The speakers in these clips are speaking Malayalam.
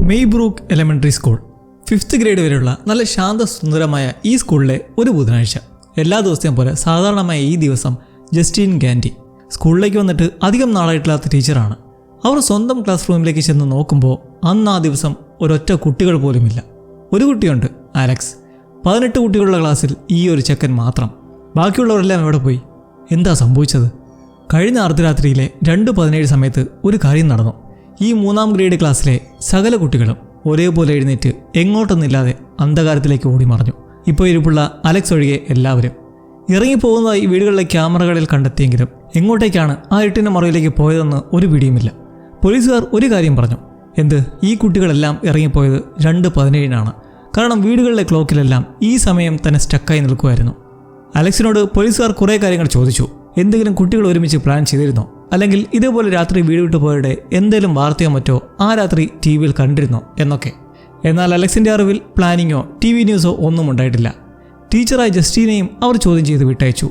Maybrook elementary school fifth grade വരെയുള്ള നല്ല ശാന്ത സുന്ദരമായ ഈ സ്കൂളിലെ ഒരു ബുധനാഴ്ച. എല്ലാ ദിവസത്തെയും പോലെ സാധാരണമായ ഈ ദിവസം ജസ്റ്റീൻ ഗാൻഡി. സ്കൂളിലേക്ക് വന്നിട്ട് അധികം നാളായിട്ടില്ലാത്ത ടീച്ചറാണ്. അവർ സ്വന്തം ക്ലാസ് റൂമിലേക്ക് ചെന്ന് നോക്കുമ്പോൾ അന്ന് ആ ദിവസം ഒരൊറ്റ കുട്ടികൾ പോലുമില്ല. ഒരു കുട്ടിയുണ്ട് അലക്സ് പതിനെട്ട് കുട്ടികളുള്ള ക്ലാസ്സിൽ ഈ ഒരു ചെക്കൻ മാത്രം. ബാക്കിയുള്ളവരെല്ലാം എവിടെ പോയി? എന്താ സംഭവിച്ചത്? കഴിഞ്ഞ അർദ്ധരാത്രിയിലെ രണ്ട് പതിനേഴ് സമയത്ത് ഒരു കാര്യം നടന്നു. ഈ മൂന്നാം ഗ്രേഡ് ക്ലാസ്സിലെ സകല കുട്ടികളും ഒരേപോലെ എഴുന്നേറ്റ് എങ്ങോട്ടൊന്നില്ലാതെ അന്ധകാരത്തിലേക്ക് ഓടി മറഞ്ഞു ഇപ്പോൾ ഇരിപ്പുള്ള അലക്സ് ഒഴികെ എല്ലാവരും ഇറങ്ങിപ്പോകുന്നതായി വീടുകളിലെ ക്യാമറകളിൽ കണ്ടെത്തിയെങ്കിലും എങ്ങോട്ടേക്കാണ് ആ എട്ടിന്റെ മറവിലേക്ക് പോയതെന്ന് ഒരു പിടിയുമില്ല. പോലീസുകാർ ഒരു കാര്യം പറഞ്ഞു. എന്ത്? ഈ കുട്ടികളെല്ലാം ഇറങ്ങിപ്പോയത് രണ്ട് പതിനേഴിനാണ്. കാരണം വീടുകളിലെ ക്ലോക്കിലെല്ലാം ഈ സമയം തന്നെ സ്റ്റക്കായി നിൽക്കുമായിരുന്നു. അലക്സിനോട് പോലീസുകാർ കുറേ കാര്യങ്ങൾ ചോദിച്ചു. എന്തെങ്കിലും കുട്ടികൾ ഒരുമിച്ച് പ്ലാൻ ചെയ്തിരുന്നോ? അല്ലെങ്കിൽ ഇതേപോലെ രാത്രി വീട് വിട്ടു പോയവരുടെ എന്തെങ്കിലും വാർത്തയോ മറ്റോ ആ രാത്രി ടി വിയിൽ കണ്ടിരുന്നോ എന്നൊക്കെ. എന്നാൽ അലക്സിന്റെ അറിവിൽ പ്ലാനിങ്ങോ ടി വി ന്യൂസോ ഒന്നും ഉണ്ടായിട്ടില്ല. ടീച്ചറായ ജസ്റ്റീനെയും അവർ ചോദ്യം ചെയ്ത് വിട്ടയച്ചു.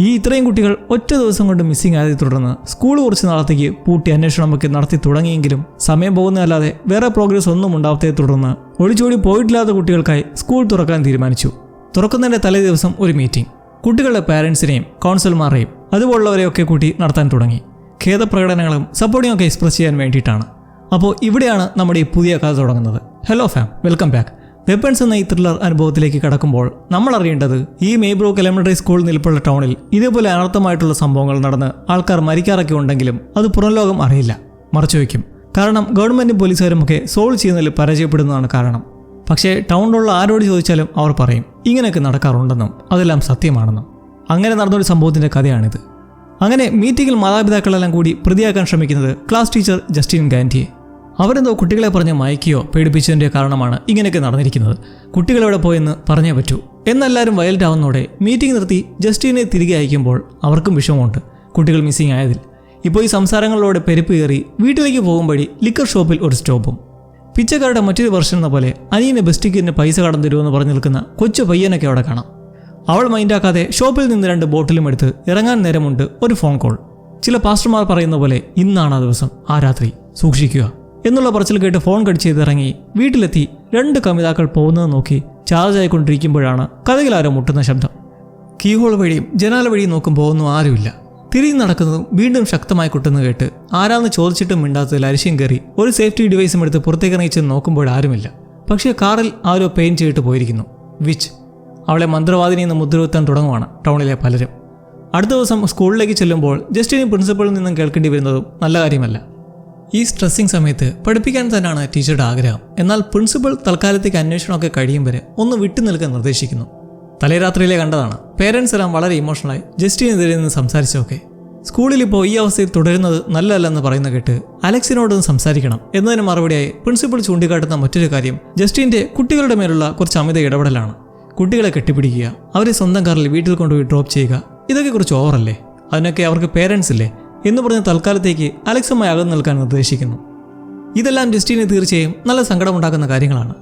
ഈ ഇത്രയും കുട്ടികൾ ഒറ്റ ദിവസം കൊണ്ട് മിസ്സിംഗ് ആയതിനെ തുടർന്ന് സ്കൂൾ കുറച്ച് നാളത്തേക്ക് പൂട്ടി അന്വേഷണമൊക്കെ നടത്തി തുടങ്ങിയെങ്കിലും സമയം പോകുന്നതല്ലാതെ വേറെ പ്രോഗ്രസ് ഒന്നും ഉണ്ടാവാത്തതിനെ തുടർന്ന് ഒളിച്ചോടി പോയിട്ടില്ലാത്ത കുട്ടികൾക്കായി സ്കൂൾ തുറക്കാൻ തീരുമാനിച്ചു. തുറക്കുന്നതിന്റെ തലേ ദിവസം ഒരു മീറ്റിംഗ്. കുട്ടികളുടെ പാരൻസിനെയും കൗൺസിലർമാരെയും അതുപോലുള്ളവരെയൊക്കെ കൂട്ടി നടത്താൻ തുടങ്ങി. ഖേദപ്രകടനങ്ങളും സപ്പോർട്ടിംഗ് ഒക്കെ എക്സ്പ്രസ് ചെയ്യാൻ വേണ്ടിയിട്ടാണ്. അപ്പോൾ ഇവിടെയാണ് നമ്മുടെ ഈ പുതിയ കഥ തുടങ്ങുന്നത്. Hello farm welcome back weapons എന്ന ഈ ത്രില്ലർ അനുഭവത്തിലേക്ക് കടക്കുമ്പോൾ നമ്മൾ അറിയേണ്ടത് ഈ മേബ്രോക്ക് എലമെന്ററി സ്കൂൾ നിൽപ്പുള്ള ടൗണിൽ ഇതേപോലെ അനർത്ഥമായിട്ടുള്ള സംഭവങ്ങൾ നടന്ന് ആൾക്കാർ മരിക്കാറൊക്കെ ഉണ്ടെങ്കിലും അത് പുറംലോകം അറിയില്ല. മറച്ചു വയ്ക്കും. കാരണം ഗവൺമെന്റും പോലീസുകാരും ഒക്കെ സോൾവ് ചെയ്യുന്നതിൽ പരാജയപ്പെടുന്നതാണ് കാരണം. പക്ഷേ ടൗണിലുള്ള ആരോട് ചോദിച്ചാലും അവർ പറയും ഇങ്ങനെയൊക്കെ നടക്കാറുണ്ടെന്നും അതെല്ലാം സത്യമാണെന്നും. അങ്ങനെ നടന്നൊരു സംഭവത്തിന്റെ കഥയാണിത്. അങ്ങനെ മീറ്റിംഗിൽ മാതാപിതാക്കളെല്ലാം കൂടി പ്രതിയാക്കാൻ ശ്രമിക്കുന്നത് ക്ലാസ് ടീച്ചർ ജസ്റ്റിൻ ഗാന്ധിയെ. അവരെന്തോ കുട്ടികളെ പറഞ്ഞ് മയക്കിയോ പേടിപ്പിച്ചതിന്റെ കാരണമാണ് ഇങ്ങനെയൊക്കെ നടന്നിരിക്കുന്നത്. കുട്ടികളെവിടെ പോയെന്ന് പറഞ്ഞേ പറ്റൂ. എന്നെല്ലാവരും വയലറ്റ് ആവുന്നതോടെ മീറ്റിംഗ് നിർത്തി ജസ്റ്റിനെ തിരികെ അയക്കുമ്പോൾ അവർക്കും വിഷമമുണ്ട്. കുട്ടികൾ മിസ്സിംഗ് ആയതിൽ. ഇപ്പോൾ ഈ സംസാരങ്ങളിലൂടെ പെരുപ്പ് കയറി വീട്ടിലേക്ക് പോകും വഴി ലിക്കർ ഷോപ്പിൽ ഒരു സ്റ്റോപ്പും. പിച്ചക്കാരുടെ മറ്റൊരു വെർഷൻ എന്ന പോലെ അനിയന് ബെസ്റ്റിക്കിന് പൈസ കടം തരുമെന്ന് പറഞ്ഞു നിൽക്കുന്ന കൊച്ചു പയ്യനൊക്കെ അവിടെ കാണാം. അവൾ മൈൻഡാക്കാതെ ഷോപ്പിൽ നിന്ന് രണ്ട് ബോട്ടിലും എടുത്ത് ഇറങ്ങാൻ നേരമുണ്ട് ഒരു ഫോൺ കോൾ. ചില പാസ്റ്റർമാർ പറയുന്ന പോലെ ഇന്നാണ് ആ ദിവസം ആ രാത്രി. സൂക്ഷിക്കുക. എന്നുള്ള പറച്ചിൽ കേട്ട് ഫോൺ കട്ട് ചെയ്ത് ഇറങ്ങി വീട്ടിലെത്തി രണ്ട് കമിതാക്കൾ പോകുന്നത് നോക്കി ചാർജ് ആയിക്കൊണ്ടിരിക്കുമ്പോഴാണ് കഥകിലാരോ മുട്ടുന്ന ശബ്ദം. കീഹോൾ വഴിയും ജനാല വഴിയും നോക്കുമ്പോൾ ഒന്നും ആരുമില്ല. തിരിഞ്ഞ് നടക്കുന്നതും വീണ്ടും ശക്തമായി കൊട്ടുന്ന കേട്ട് ആരാന്ന് ചോദിച്ചിട്ടും മിണ്ടാത്തതിൽ അരിശം കയറി ഒരു സേഫ്റ്റി ഡിവൈസും എടുത്ത് പുറത്തേക്ക് ഇറങ്ങിച്ച് ചെന്ന് നോക്കുമ്പോൾ ആരുമില്ല. പക്ഷേ കാറിൽ ആരോ പെയിൻ ചെയ്തിട്ട് പോയിരിക്കുന്നു. വിച്ച്. അവളെ മന്ത്രവാദിനി എന്ന് മുദ്രവെത്താൻ തുടങ്ങുവാണ് ടൗണിലെ പലരും. അടുത്ത ദിവസം സ്കൂളിലേക്ക് ചെല്ലുമ്പോൾ ജസ്റ്റിൻ പ്രിൻസിപ്പളിൽ നിന്നും കേൾക്കേണ്ടി വരുന്നതും നല്ല കാര്യമല്ല. ഈ സ്ട്രെസ്സിങ് സമയത്ത് പഠിപ്പിക്കാൻ തന്നെയാണ് ടീച്ചറുടെ ആഗ്രഹം. എന്നാൽ പ്രിൻസിപ്പൾ തൽക്കാലത്തേക്ക് അന്വേഷണമൊക്കെ കഴിയും വരെ ഒന്ന് വിട്ടു നിൽക്കാൻ നിർദ്ദേശിക്കുന്നു. തലേരാത്രിയിലെ കണ്ടതാണ്. പേരൻസ് എല്ലാം വളരെ ഇമോഷണലായി ജസ്റ്റിനെതിരെ നിന്ന് സംസാരിച്ചൊക്കെ സ്കൂളിൽ ഇപ്പോൾ ഈ അവസ്ഥയിൽ തുടരുന്നത് നല്ലതല്ലെന്ന് പറയുന്ന കേട്ട് അലക്സിനോടൊന്ന് സംസാരിക്കണം എന്നതിന് മറുപടിയായി പ്രിൻസിപ്പൾ ചൂണ്ടിക്കാട്ടുന്ന മറ്റൊരു കാര്യം ജസ്റ്റിന്റെ കുട്ടികളുടെ മേലുള്ള കുറച്ച് അമിത ഇടപെടലാണ്. കുട്ടികളെ കെട്ടിപ്പിടിക്കുക അവരെ സ്വന്തം കാറിൽ വീട്ടിൽ കൊണ്ടുപോയി ഡ്രോപ്പ് ചെയ്യുക ഇതൊക്കെ കുറച്ച് ഓവറല്ലേ അതിനൊക്കെ അവർക്ക് പേരൻസ് ഇല്ലേ? എന്ന് പറഞ്ഞ് തൽക്കാലത്തേക്ക് അലക്സുമായി അകന്നു നിൽക്കാൻ നിർദ്ദേശിക്കുന്നു. ഇതെല്ലാം ജസ്റ്റിന് തീർച്ചയായും നല്ല സങ്കടമുണ്ടാക്കുന്ന കാര്യങ്ങളാണ്.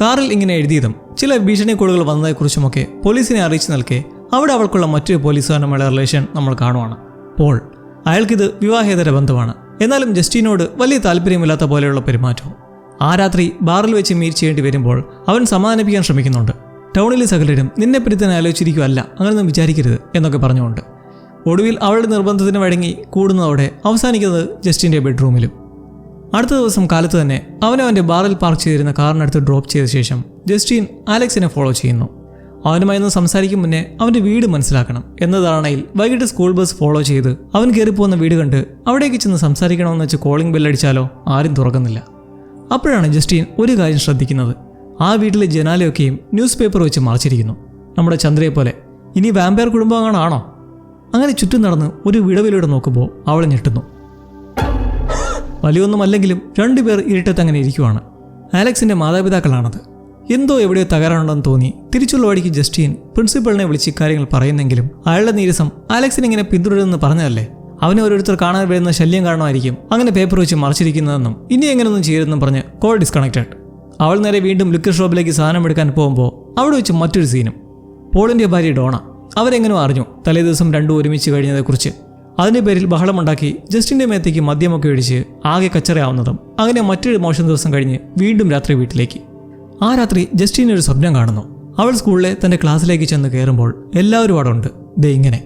കാറിൽ ഇങ്ങനെ എഴുതിയതും ചില ഭീഷണി കോളുകൾ വന്നതിനെക്കുറിച്ചുമൊക്കെ പോലീസിനെ അറിയിച്ചു നൽകെ അവിടെ അവൾക്കുള്ള മറ്റൊരു പോലീസുകാരനുമായുള്ള റിലേഷൻ നമ്മൾ കാണുവാണ്. പോൾ അയാൾക്കിത് വിവാഹേതര ബന്ധമാണ്. എന്നാലും ജസ്റ്റിനോട് വലിയ താല്പര്യമില്ലാത്ത പോലെയുള്ള പെരുമാറ്റവും. ആ രാത്രി ബാറിൽ വെച്ച് മീറ്റ് ചെയ്യേണ്ടി വരുമ്പോൾ അവൻ സമാധാനിപ്പിക്കാൻ ശ്രമിക്കുന്നുണ്ട്. ടൗണിലെ സകലരും നിന്നെപ്പറ്റി തന്നെ ആലോചിച്ചിരിക്കുമല്ല അങ്ങനെയൊന്നും വിചാരിക്കരുത് എന്നൊക്കെ പറഞ്ഞുകൊണ്ട് ഒടുവിൽ അവളുടെ നിർബന്ധത്തിന് വഴങ്ങി കൂടുന്നതോടെ അവസാനിക്കുന്നത് ജസ്റ്റിന്റെ ബെഡ്റൂമിലും. അടുത്ത ദിവസം കാലത്ത് തന്നെ അവനെ അവന്റെ ബാറിൽ പാർക്ക് ചെയ്തിരുന്ന കാറിനടുത്ത് ഡ്രോപ്പ് ചെയ്ത ശേഷം ജസ്റ്റിൻ ആലക്സിനെ ഫോളോ ചെയ്യുന്നു. അവനുമായി ഒന്ന് സംസാരിക്കും മുന്നേ അവന്റെ വീട് മനസ്സിലാക്കണം എന്ന ധാരണയിൽ വൈകിട്ട് സ്കൂൾ ബസ് ഫോളോ ചെയ്ത് അവൻ കയറിപ്പോകുന്ന വീട് കണ്ട് അവിടേക്ക് ചെന്ന് സംസാരിക്കണമെന്ന് വെച്ച് കോളിംഗ് ബെല്ലടിച്ചാലോ ആരും തുറക്കുന്നില്ല. അപ്പോഴാണ് ജസ്റ്റിൻ ഒരു കാര്യം ശ്രദ്ധിക്കുന്നത്. ആ വീട്ടിലെ ജനാലയൊക്കെയും ന്യൂസ് പേപ്പർ വെച്ച് മറച്ചിരിക്കുന്നു. നമ്മുടെ ചന്ദ്രയെ പോലെ. ഇനി വാമ്പയർ കുടുംബാംഗമാണോ അങ്ങനെ ചുറ്റും നടന്ന് ഒരു വിടവിലൂടെ നോക്കുമ്പോൾ അവളെ ഞെട്ടുന്നു. വലിയൊന്നുമല്ലെങ്കിലും രണ്ടുപേർ ഇരുട്ടത്ത് അങ്ങനെ ഇരിക്കുവാണ്. ആലക്സിന്റെ മാതാപിതാക്കളാണത്. എന്തോ എവിടെയോ തകരാറുണ്ടെന്ന് തോന്നി തിരിച്ചുള്ള വഴിക്ക് ജസ്റ്റീൻ പ്രിൻസിപ്പളിനെ വിളിച്ച് കാര്യങ്ങൾ പറയുന്നെങ്കിലും അയാളുടെ നീരസം ആലക്സിനെ ഇങ്ങനെ പിന്തുടരുമെന്ന് പറഞ്ഞതല്ലേ? അവനെ ഓരോരുത്തർ കാണാൻ വരുന്ന ശല്യം കാരണമായിരിക്കും അങ്ങനെ പേപ്പർ വെച്ച് മറച്ചിരിക്കുന്നതെന്നും ഇനി എങ്ങനെയൊന്നും ചെയ്യരുതെന്നും പറഞ്ഞ് കോൾ ഡിസ്കണക്റ്റഡ്. അവൾ നേരെ വീണ്ടും ലിക്കർ ഷോപ്പിലേക്ക് സാധനം എടുക്കാൻ പോകുമ്പോൾ അവിടെ വെച്ച് മറ്റൊരു സീനും. പോളിന്റെ ഭാര്യ ഡോണ. അവരെങ്ങനെയോ അറിഞ്ഞു. തലേ ദിവസം രണ്ടും ഒരുമിച്ച് കഴിഞ്ഞതേക്കുറിച്ച് അതിന്റെ പേരിൽ ബഹളമുണ്ടാക്കി ജസ്റ്റിന്റെ മേത്തേക്ക് മദ്യമൊക്കെ ഒഴിച്ച് ആകെ കച്ചറയാവുന്നതും അങ്ങനെ മറ്റൊരു മോശം ദിവസം കഴിഞ്ഞ് വീണ്ടും രാത്രി വീട്ടിലേക്ക്. ആ രാത്രി ജസ്റ്റിൻ ഒരു സ്വപ്നം കാണുന്നു. അവൾ സ്കൂളിലെ തന്റെ ക്ലാസ്സിലേക്ക് ചെന്ന് കയറുമ്പോൾ എല്ലാവരും അവിടെ ഉണ്ട്. ദേ ഇങ്ങനെ.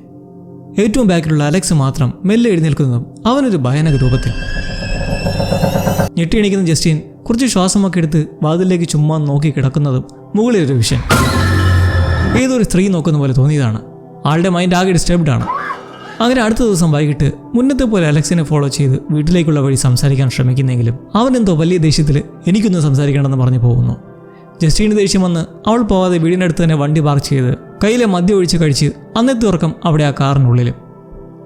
ഏറ്റവും ബാക്കിലുള്ള അലക്സ് മാത്രം മെല്ലെ എഴുന്നേൽക്കുന്നതും അവനൊരു ഭയാനക രൂപത്തിൽ. ഞെട്ടിയണിക്കുന്ന ജസ്റ്റിൻ കുറച്ച് ശ്വാസമൊക്കെ എടുത്ത് വാതിലേക്ക് ചുമ്മാ നോക്കി കിടക്കുന്നതും മുകളിൽ ഒരു വിഷൻ ഏതൊരു സ്ത്രീ നോക്കുന്ന പോലെ തോന്നിയതാണ്. ആളുടെ മൈൻഡ് ആകെ ഡിസ്റ്റർബ്ഡ് ആണ്. അങ്ങനെ അടുത്ത ദിവസം വൈകിട്ട് മുന്നത്തെ പോലെ അലക്സിനെ ഫോളോ ചെയ്ത് വീട്ടിലേക്കുള്ള വഴി സംസാരിക്കാൻ ശ്രമിക്കുന്നെങ്കിലും അവനെന്തോ വലിയ ദേഷ്യത്തിൽ എനിക്കൊന്നും സംസാരിക്കണമെന്ന് പറഞ്ഞു പോകുന്നു. ജസ്റ്റീന് ദേഷ്യം വന്ന് അവൾ പോവാതെ വീടിനടുത്ത് തന്നെ വണ്ടി പാർക്ക് ചെയ്ത് കയ്യിലെ മദ്യം ഒഴിച്ച് കഴിച്ച് അന്നത്തെ ഉറക്കം അവിടെ ആ കാറിനുള്ളിലും.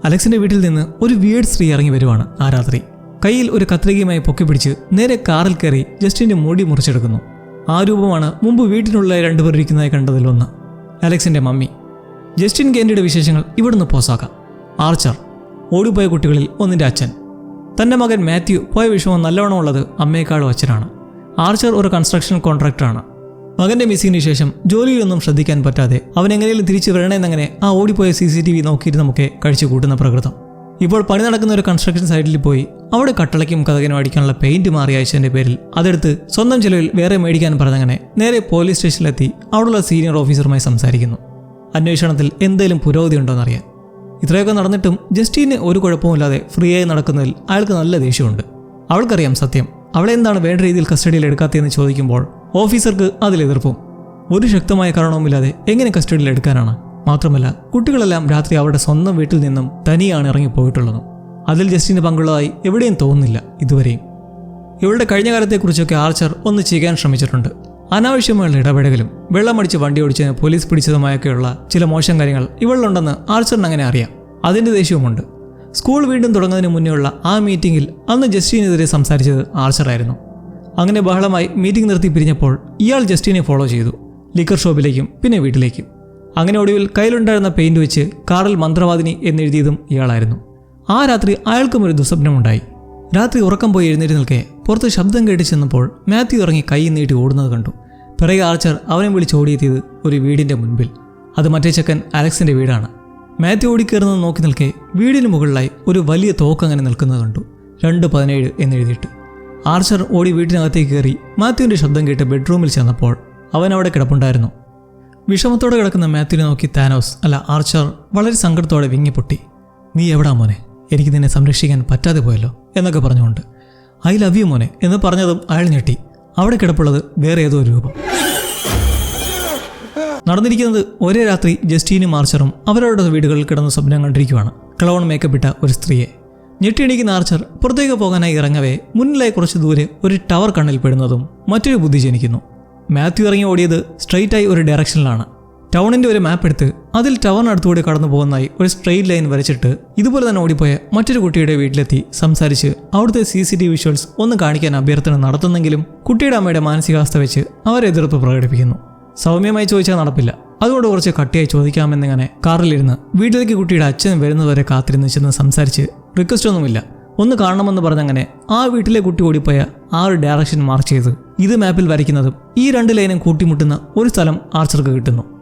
അലക്സിന്റെ വീട്ടിൽ നിന്ന് ഒരു വീട് സ്ത്രീ ഇറങ്ങി വരുവാണ് ആ രാത്രി. കയ്യിൽ ഒരു കത്രികയുമായി പൊക്കിപ്പിടിച്ച് നേരെ കാറിൽ കയറി ജസ്റ്റിന്റെ മുടി മുറിച്ചെടുക്കുന്നു. ആ രൂപമാണ് മുമ്പ് വീട്ടിനുള്ള രണ്ടുപേർ ഇരിക്കുന്നതായി കണ്ടതിലൊന്ന് അലക്സിന്റെ മമ്മി. ജസ്റ്റിൻ കേൻഡിയുടെ വിശേഷങ്ങൾ ഇവിടുന്ന് പോസാക്കാം. ആർച്ചർ ഓടിപ്പോയ കുട്ടികളിൽ ഒന്നിന്റെ അച്ഛൻ. തന്റെ മകൻ മാത്യു പോയ വിഷമം നല്ലവണ്ണം ഉള്ളത് അമ്മയെക്കാളും അച്ഛനാണ്. ആർച്ചർ ഒരു കൺസ്ട്രക്ഷൻ കോൺട്രാക്ടറാണ് മകന്റെ മിസ്സിങ്ങിന് ശേഷം ജോലിയിലൊന്നും ശ്രദ്ധിക്കാൻ പറ്റാതെ അവൻ എങ്ങനെയും തിരിച്ചു വരണമെന്നങ്ങനെ ആ ഓടിപ്പോയ സി സി ടി വി നോക്കിയിരുന്നൊക്കെ കഴിച്ചു കൂട്ടുന്ന പ്രകൃതം. ഇപ്പോൾ പണി നടക്കുന്ന ഒരു കൺസ്ട്രക്ഷൻ സൈറ്റിൽ പോയി അവിടെ കട്ടളയ്ക്കും കഥകനും അടിക്കാനുള്ള പെയിന്റ് മാറി അയച്ചതിന്റെ പേരിൽ അതെടുത്ത് സ്വന്തം ചെലവിൽ വേറെ മേടിക്കാൻ പറഞ്ഞങ്ങനെ നേരെ പോലീസ് സ്റ്റേഷനിലെത്തി അവിടെയുള്ള സീനിയർ ഓഫീസറുമായി സംസാരിക്കുന്നു. അന്വേഷണത്തിൽ എന്തെങ്കിലും പുരോഗതി ഉണ്ടോയെന്നറിയാൻ ഇത്രയൊക്കെ നടന്നിട്ടും ജസ്റ്റീന് ഒരു കുഴപ്പമില്ലാതെ ഫ്രീ ആയി നടക്കുന്നതിൽ അയാൾക്ക് നല്ല ദേഷ്യമുണ്ട്. അവൾക്കറിയാം സത്യം അവളെ എന്താണ് വേണ്ട രീതിയിൽ കസ്റ്റഡിയിൽ എടുക്കാത്തതെന്ന് ചോദിക്കുമ്പോൾ ഓഫീസർക്ക് അതിൽ എതിർപ്പും. ഒരു ശക്തമായ കാരണവുമില്ലാതെ എങ്ങനെ കസ്റ്റഡിയിൽ എടുക്കാനാണ്? മാത്രമല്ല കുട്ടികളെല്ലാം രാത്രി അവരുടെ സ്വന്തം വീട്ടിൽ നിന്നും തനിയാണ് ഇറങ്ങിപ്പോയിട്ടുള്ളതും. അതിൽ ജസ്റ്റിന് പങ്കുള്ളതായി എവിടെയും തോന്നുന്നില്ല ഇതുവരെയും. ഇവളുടെ കഴിഞ്ഞ കാലത്തെക്കുറിച്ചൊക്കെ ആർച്ചർ ഒന്ന് ചെയ്യാൻ ശ്രമിച്ചിട്ടുണ്ട്. അനാവശ്യമായുള്ള ഇടപെടലും വെള്ളമടിച്ച് വണ്ടി ഓടിച്ചതിന് പോലീസ് പിടിച്ചതുമായൊക്കെയുള്ള ചില മോശം കാര്യങ്ങൾ ഇവളിലുണ്ടെന്ന് ആർച്ചറിന് അങ്ങനെ അറിയാം. അതിന്റെ ദേഷ്യവുമുണ്ട്. സ്കൂൾ വീണ്ടും തുടങ്ങുന്നതിന് മുന്നേയുള്ള ആ മീറ്റിംഗിൽ അന്ന് ജസ്റ്റിനെതിരെ സംസാരിച്ചത് ആർച്ചറായിരുന്നു. അങ്ങനെ ബഹളമായി മീറ്റിംഗ് നിർത്തി പിരിഞ്ഞപ്പോൾ ഇയാൾ ജസ്റ്റിനെ ഫോളോ ചെയ്തു ലിക്കർ ഷോപ്പിലേക്കും പിന്നെ വീട്ടിലേക്കും. അങ്ങനെ ഒടുവിൽ കയ്യിലുണ്ടായിരുന്ന പെയിന്റ് വെച്ച് കാറിൽ മന്ത്രവാദിനി എന്നെഴുതിയതും ഇയാളായിരുന്നു. ആ രാത്രി അയാൾക്കും ഒരു ദുസ്വപ്നമുണ്ടായി. രാത്രി ഉറക്കം പോയി എഴുന്നേറ്റ് നിൽക്കെ പുറത്ത് ശബ്ദം കേട്ട് ചെന്നപ്പോൾ മാത്യു ഇറങ്ങി കൈ നീട്ടി ഓടുന്നത് കണ്ടു. പിറകെ ആർച്ചർ അവനെ വിളിച്ച് ഓടിയെത്തിയത് ഒരു വീടിന്റെ മുൻപിൽ. അത് മറ്റേ ചെക്കൻ അലക്സിന്റെ വീടാണ്. മാത്യു ഓടിക്കയറുന്നത് നോക്കി നിൽക്കെ വീടിന് മുകളിലായി ഒരു വലിയ തോക്ക് അങ്ങനെ നിൽക്കുന്നത് കണ്ടു. രണ്ട് പതിനേഴ് എന്നെഴുതിയിട്ട്. ആർച്ചർ ഓടി വീട്ടിനകത്തേക്ക് കയറി മാത്യുവിന്റെ ശബ്ദം കേട്ട് ബെഡ്റൂമിൽ ചെന്നപ്പോൾ അവൻ അവിടെ കിടപ്പുണ്ടായിരുന്നു. വിഷമത്തോടെ കിടക്കുന്ന മാത്യുവിനെ നോക്കി താനോസ് അല്ല ആർച്ചർ വളരെ സങ്കടത്തോടെ വിങ്ങിപ്പൊട്ടി. നീ എവിടാ മോനെ? എനിക്ക് നിന്നെ സംരക്ഷിക്കാൻ പറ്റാതെ പോയല്ലോ എന്നൊക്കെ പറഞ്ഞുകൊണ്ട് ഐ ലവ് യു മോനെ എന്ന് പറഞ്ഞതും അയാൾ ഞെട്ടി. അവിടെ കിടപ്പുള്ളത് വേറെ ഏതോ ഒരു രൂപം. നടന്നിരിക്കുന്നത് ഒരേ രാത്രി ജസ്റ്റീനും ആർച്ചറും അവരവരുടെ വീടുകളിൽ കിടന്ന് സ്വപ്നം കണ്ടിരിക്കുവാണ്. ക്ലൗൺ മേക്കപ്പ് ഇട്ട ഒരു സ്ത്രീയെ. ഞെട്ടിയണിക്കുന്ന ആർച്ചർ പുറത്തേക്ക് പോകാനായി ഇറങ്ങവേ മുന്നിലായി കുറച്ച് ദൂരെ ഒരു ടവർ കണ്ണിൽ പെടുന്നതും മറ്റൊരു ബുദ്ധി ജനിക്കുന്നു. മാത്യു ഇറങ്ങി ഓടിയത് സ്ട്രെയിറ്റായി ഒരു ഡയറക്ഷനിലാണ് ടൗണിന്റെ ഒരു മാപ്പ് എടുത്ത് അതിൽ ടവറിനടുത്തുകൂടി കടന്നു പോകുന്നതായി ഒരു സ്ട്രെയിറ്റ് ലൈൻ വരച്ചിട്ട് ഇതുപോലെ തന്നെ ഓടിപ്പോയ മറ്റൊരു കുട്ടിയുടെ വീട്ടിലെത്തി സംസാരിച്ച് അവിടുത്തെ സി സി ടി വിഷ്വൽസ് ഒന്ന് കാണിക്കാൻ അഭ്യർത്ഥന നടത്തുന്നെങ്കിലും കുട്ടിയുടെ അമ്മയുടെ മാനസികാവസ്ഥ വെച്ച് അവർ എതിർപ്പ് പ്രകടിപ്പിക്കുന്നു. സൗമ്യമായി ചോദിച്ചാൽ നടപ്പില്ല. അതുകൊണ്ട് കുറച്ച് കട്ടിയായി ചോദിക്കാമെന്നിങ്ങനെ കാറിലിരുന്ന് വീട്ടിലേക്ക് കുട്ടിയുടെ അച്ഛൻ വരുന്നതുവരെ കാത്തിരുന്ന് ചെന്ന് സംസാരിച്ച് റിക്വസ്റ്റ് ഒന്നുമില്ല. ഒന്ന് കാണണമെന്ന് പറഞ്ഞങ്ങനെ ആ വീട്ടിലെ കുട്ടി ഓടിപ്പോയ ആ ഒരു ഡയറക്ഷൻ മാർക്ക് ചെയ്ത് ഇത് മാപ്പിൽ വരയ്ക്കുന്നതും ഈ രണ്ട് ലൈനും കൂട്ടിമുട്ടുന്ന ഒരു സ്ഥലം ആർച്ചർക്ക് കിട്ടുന്നു.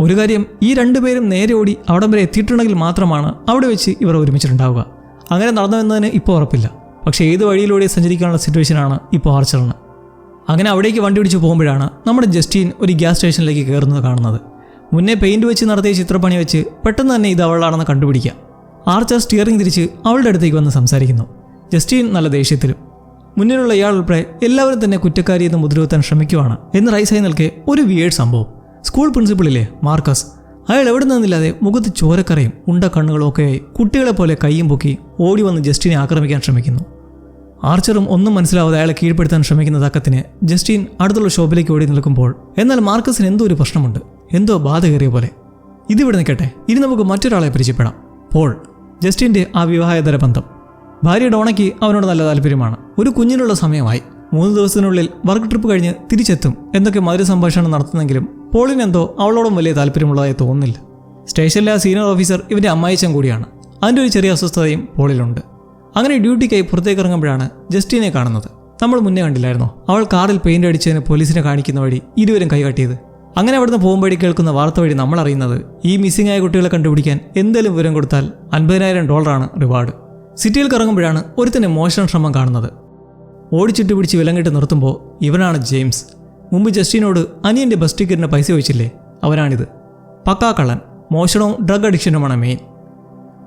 ഒരു കാര്യം ഈ രണ്ടുപേരും നേരെ ഓടി അവിടം വരെ എത്തിയിട്ടുണ്ടെങ്കിൽ മാത്രമാണ് അവിടെ വെച്ച് ഇവർ ഒരുമിച്ചിട്ടുണ്ടാവുക. അങ്ങനെ നടന്നുവെന്നതിന് ഇപ്പോൾ ഉറപ്പില്ല. പക്ഷേ ഏത് വഴിയിലൂടെ സഞ്ചരിക്കാനുള്ള സിറ്റുവേഷനാണ് ഇപ്പോൾ ആർച്ചറിന്. അങ്ങനെ അവിടേക്ക് വണ്ടി പിടിച്ച് പോകുമ്പോഴാണ് നമ്മുടെ ജസ്റ്റീൻ ഒരു ഗ്യാസ് സ്റ്റേഷനിലേക്ക് കയറുന്നത് കാണുന്നത്. മുന്നേ പെയിന്റ് വെച്ച് നടത്തിയ ചിത്രപ്പണി വെച്ച് പെട്ടെന്ന് തന്നെ ഇത് അവളാണെന്ന് കണ്ടുപിടിക്കുക ആർച്ചർ സ്റ്റിയറിംഗ് തിരിച്ച് അവളുടെ അടുത്തേക്ക് വന്ന് സംസാരിക്കുന്നു. ജസ്റ്റീൻ നല്ല ദേഷ്യത്തിലും. മുന്നിലുള്ള ഇയാൾ ഉൾപ്പെടെ എല്ലാവരും തന്നെ കുറ്റക്കാരി എന്ന് മുദ്രവെത്താൻ ശ്രമിക്കുവാണ് എന്ന് റൈസായി നിൽക്കെ ഒരു വിയേഡ് സംഭവം. സ്കൂൾ പ്രിൻസിപ്പളില്ലേ മാർക്കസ്. അയാൾ എവിടെ നിന്നില്ലാതെ മുഖത്ത് ചോരക്കറയും ഉണ്ട കണ്ണുകളും ഒക്കെയായി കുട്ടികളെ പോലെ കയ്യും പൊക്കി ഓടി വന്ന് ജസ്റ്റിനെ ആക്രമിക്കാൻ ശ്രമിക്കുന്നു. ആർച്ചറും ഒന്നും മനസ്സിലാവാതെ അയാളെ കീഴ്പ്പെടുത്താൻ ശ്രമിക്കുന്ന തക്കത്തിന് ജസ്റ്റിൻ അടുത്തുള്ള ഷോപ്പിലേക്ക് ഓടി നിൽക്കുമ്പോൾ എന്നാൽ മാർക്കസിന് എന്തോ ഒരു പ്രശ്നമുണ്ട്. എന്തോ ബാധ കയറിയ പോലെ. ഇതിവിടെ നിൽക്കട്ടെ. ഇനി നമുക്ക് മറ്റൊരാളെ പരിചയപ്പെടാം. പോൾ. ജസ്റ്റിന്റെ ആ വിവാഹേതര ബന്ധം. ഭാര്യ ഡോണയ്ക്ക് അവനോട് നല്ല താല്പര്യമാണ്. ഒരു കുഞ്ഞിനുള്ള സമയമായി. മൂന്ന് ദിവസത്തിനുള്ളിൽ വർക്ക് ട്രിപ്പ് കഴിഞ്ഞ് തിരിച്ചെത്തും. എന്നൊക്കെ മധുര സംഭാഷണം നടത്തുന്നെങ്കിലും പോളിനെന്തോ അവളോടും വലിയ താല്പര്യമുള്ളതായി തോന്നുന്നില്ല. സ്റ്റേഷനിലെ ആ സീനിയർ ഓഫീസർ ഇവന്റെ അമ്മായിച്ചൻ കൂടിയാണ്. അതിന്റെ ഒരു ചെറിയ അസ്വസ്ഥതയും പോളിലുണ്ട്. അങ്ങനെ ഡ്യൂട്ടിക്കായി പുറത്തേക്ക് ഇറങ്ങുമ്പോഴാണ് ജസ്റ്റിനെ കാണുന്നത്. നമ്മൾ മുന്നേ കണ്ടില്ലായിരുന്നോ? അവൾ കാറിൽ പെയിന്റ് അടിച്ചതിന് പോലീസിനെ കാണിക്കുന്ന വഴി ഇരുവരും കൈകാട്ടിയത് അങ്ങനെ അവിടുന്ന് പോകുമ്പോഴേ കേൾക്കുന്ന വാർത്ത വഴി നമ്മൾ അറിയുന്നത് ഈ മിസ്സിംഗ് ആയ കുട്ടികളെ കണ്ടുപിടിക്കാൻ എന്തെങ്കിലും വിവരം കൊടുത്താൽ അൻപതിനായിരം ഡോളറാണ് റിവാർഡ് സിറ്റിയിൽ കറങ്ങുമ്പോഴാണ് ഒരുത്തന്നെ മോഷണ ശ്രമം കാണുന്നത്. ഓടിച്ചിട്ട് പിടിച്ച് വിലങ്ങിട്ട് നിർത്തുമ്പോൾ ഇവനാണ് ജെയിംസ്. മുമ്പ് ജസ്റ്റിനോട് അനിയന്റെ ബസ് ടിക്കറ്റിന് പൈസ ചോദിച്ചില്ലേ? അവനാണിത് പക്കാ കള്ളൻ മോഷണവും ഡ്രഗ് അഡിക്ഷനുമാണ് മെയിൻ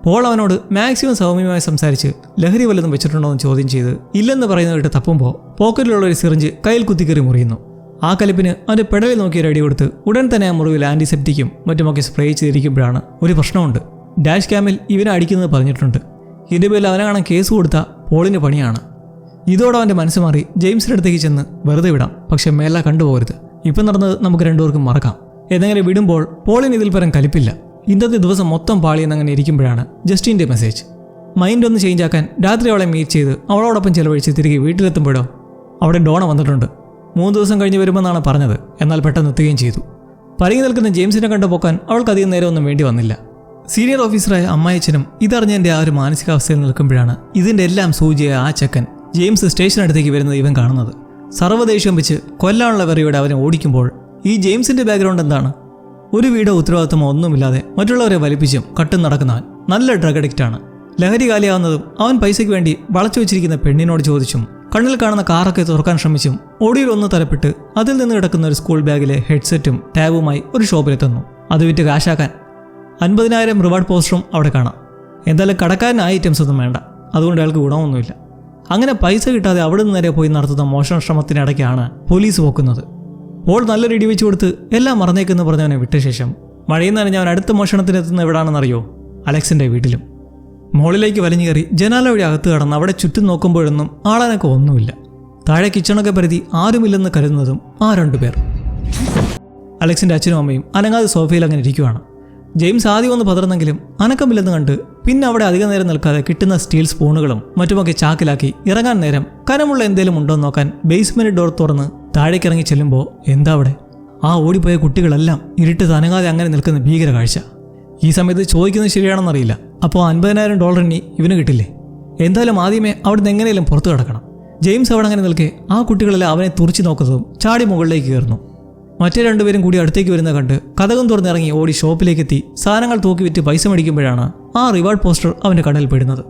പോൾ അവനോട് മാക്സിമം സൗമ്യമായി സംസാരിച്ച് ലഹരി വല്ലതും വെച്ചിട്ടുണ്ടോ എന്ന് ചോദ്യം ചെയ്ത് ഇല്ലെന്ന് പറയുന്നത് കേട്ട് തപ്പുമ്പോൾ പോക്കറ്റിലുള്ള ഒരു സിറിഞ്ച് കയ്യിൽ കുത്തിക്കറി മുറിയുന്നു. ആ കലിപ്പിന് അവന്റെ പെടലിൽ നോക്കി റെഡി കൊടുത്ത് ഉടൻ തന്നെ ആ മുറിവിൽ ആന്റിസെപ്റ്റിക്കും മറ്റുമൊക്കെ സ്പ്രേ ചെയ്തിരിക്കുമ്പോഴാണ് ഒരു പ്രശ്നമുണ്ട്. ഡാഷ് ക്യാമിൽ ഇവനെ അടിക്കുന്നത് പറഞ്ഞിട്ടുണ്ട്. ഇതിന്റെ പേരിൽ അവനാണ് കേസ് കൊടുത്ത പോളിന്റെ പണിയാണ്. ഇതോടെ അവന്റെ മനസ്സ് മാറി ജെയിംസിന്റെ അടുത്തേക്ക് ചെന്ന് വെറുതെ വിടാം. പക്ഷെ മേല കണ്ടുപോകരുത്. ഇപ്പം നടന്നത് നമുക്ക് രണ്ടുപേർക്കും മറക്കാം. എന്തെങ്കിലും വിടുമ്പോൾ പോളിന് ഇതിൽ പരം കലിപ്പില്ല. ഇന്നത്തെ ദിവസം മൊത്തം പാളിയെന്നങ്ങനെ ഇരിക്കുമ്പോഴാണ് ജസ്റ്റിന്റെ മെസ്സേജ്. മൈൻഡ് ഒന്ന് ചേഞ്ച് ആക്കാൻ രാത്രി അവളെ മീറ്റ് ചെയ്ത് അവളോടൊപ്പം ചിലവഴിച്ച് തിരികെ വീട്ടിലെത്തുമ്പോഴോ? അവിടെ ഡോണ വന്നിട്ടുണ്ട്. മൂന്ന് ദിവസം കഴിഞ്ഞ് വരുമെന്നാണ് പറഞ്ഞത്. എന്നാൽ പെട്ടെന്ന് എത്തുകയും ചെയ്തു. പരങ്ങി നിൽക്കുന്ന ജെയിംസിനെ കണ്ടു പോക്കാൻ അവൾക്കധികം നേരം നേരമൊന്നും വേണ്ടി വന്നില്ല. സീനിയർ ഓഫീസറായ അമ്മായച്ചനും ഇതറിഞ്ഞതിന്റെ ആ ഒരു മാനസികാവസ്ഥയിൽ നിൽക്കുമ്പോഴാണ് ഇതിന്റെ എല്ലാം സൂചിയായ ആ ചക്കൻ ജെയിംസ് സ്റ്റേഷനടുത്തേക്ക് വരുന്നത് ഇവൻ കാണുന്നത്. സർവദേഷ്യം വെച്ച് കൊല്ലാനുള്ള വെറിയോടെ അവനെ ഓടിക്കുമ്പോൾ ഈ ജെയിംസിന്റെ ബാക്ക്ഗ്രൗണ്ട് എന്താണ്? ഒരു വീടോ ഉത്തരവാദിത്തമോ ഒന്നുമില്ലാതെ മറ്റുള്ളവരെ വലിപ്പിച്ചും കട്ടും നടക്കുന്നവൻ നല്ല ഡ്രഗ് അഡിക്റ്റ് ആണ്. ലഹരി കാലിയാവുന്നതും അവൻ പൈസയ്ക്ക് വേണ്ടി വളച്ചു വെച്ചിരിക്കുന്ന പെണ്ണിനോട് ചോദിച്ചും കണ്ണിൽ കാണുന്ന കാറൊക്കെ തുറക്കാൻ ശ്രമിച്ചും ഓടിയിൽ ഒന്ന് തലപ്പെട്ട് അതിൽ നിന്ന് കിടക്കുന്ന ഒരു സ്കൂൾ ബാഗിലെ ഹെഡ്സെറ്റും ടാബുമായി ഒരു ഷോപ്പിലെത്തുന്നു. അത് വിറ്റ് കാശാക്കാൻ അൻപതിനായിരം റിവാർഡ് പോസ്റ്ററും അവിടെ കാണാം. എന്തായാലും കടക്കാരൻ ഐറ്റംസ് ഒന്നും വേണ്ട. അതുകൊണ്ട് അയാൾക്ക് ഗുണമൊന്നുമില്ല. അങ്ങനെ പൈസ കിട്ടാതെ അവിടെ നിന്ന് നേരെ പോയി നടത്തുന്ന മോഷണ ശ്രമത്തിനിടയ്ക്കാണ് പോലീസ് പോക്കുന്നത്. ഓൾ നല്ലൊരു ഇടി വെച്ച് കൊടുത്ത് എല്ലാം മറന്നേക്കെന്ന് പറഞ്ഞവനെ വിട്ട ശേഷം മഴയിൽ നനഞ്ഞ് അവൻ അടുത്ത മോഷണത്തിനെത്തുന്ന എവിടാണെന്നറിയോ? അലക്സിന്റെ വീട്ടിലും. മോളിലേക്ക് വലിഞ്ഞു കയറി ജനാല വഴി അകത്ത് കടന്ന് അവിടെ ചുറ്റും നോക്കുമ്പോഴൊന്നും ആളാനൊക്കെ ഒന്നുമില്ല. താഴെ കിച്ചണൊക്കെ പരിധി ആരുമില്ലെന്ന് കരുതുന്നതും ആ രണ്ടു പേർ. അലക്സിന്റെ അച്ഛനും അമ്മയും അനങ്ങാതെ സോഫയിൽ അങ്ങനെ ഇരിക്കുവാണ്. ജെയിംസ് ആദ്യം ഒന്ന് പതർന്നെങ്കിലും അനക്കമില്ലെന്ന് കണ്ട് പിന്നെ അവിടെ അധിക നേരം നിൽക്കാതെ കിട്ടുന്ന സ്റ്റീൽ സ്പൂണുകളും മറ്റുമൊക്കെ ചാക്കിലാക്കി ഇറങ്ങാൻ നേരം കനമുള്ള എന്തേലും ഉണ്ടോ നോക്കാൻ ബേസ്മെന്റ് ഡോർ തുറന്ന് താഴേക്കിറങ്ങി ചെല്ലുമ്പോൾ എന്താ അവിടെ? ആ ഓടിപ്പോയ കുട്ടികളെല്ലാം ഇരുട്ട് തനങ്ങാതെ അങ്ങനെ നിൽക്കുന്ന ഭീകര കാഴ്ച. ഈ സമയത്ത് ചോദിക്കുന്നത് ശരിയാണെന്നറിയില്ല. അപ്പോൾ അൻപതിനായിരം ഡോളർ ഇനി ഇവന് കിട്ടില്ലേ? എന്തായാലും ആദ്യമേ അവിടുന്ന് എങ്ങനെയെങ്കിലും പുറത്തു കിടക്കണം. ജെയിംസ് അവിടെ അങ്ങനെ നിൽക്കെ ആ കുട്ടികളെല്ലാം അവനെ തുറച്ചു നോക്കുന്നതും ചാടി മുകളിലേക്ക് കയറുന്നു. മറ്റേ രണ്ടുപേരും കൂടി അടുത്തേക്ക് വരുന്ന കണ്ട് കഥകം തുറന്നിറങ്ങി ഓടി ഷോപ്പിലേക്ക് എത്തി സാധനങ്ങൾ തൂക്കി വിറ്റ് പൈസ മേടിക്കുമ്പോഴാണ് ആ റിവാർഡ് പോസ്റ്റർ അവന്റെ കണ്ണിൽ പെടുന്നത്.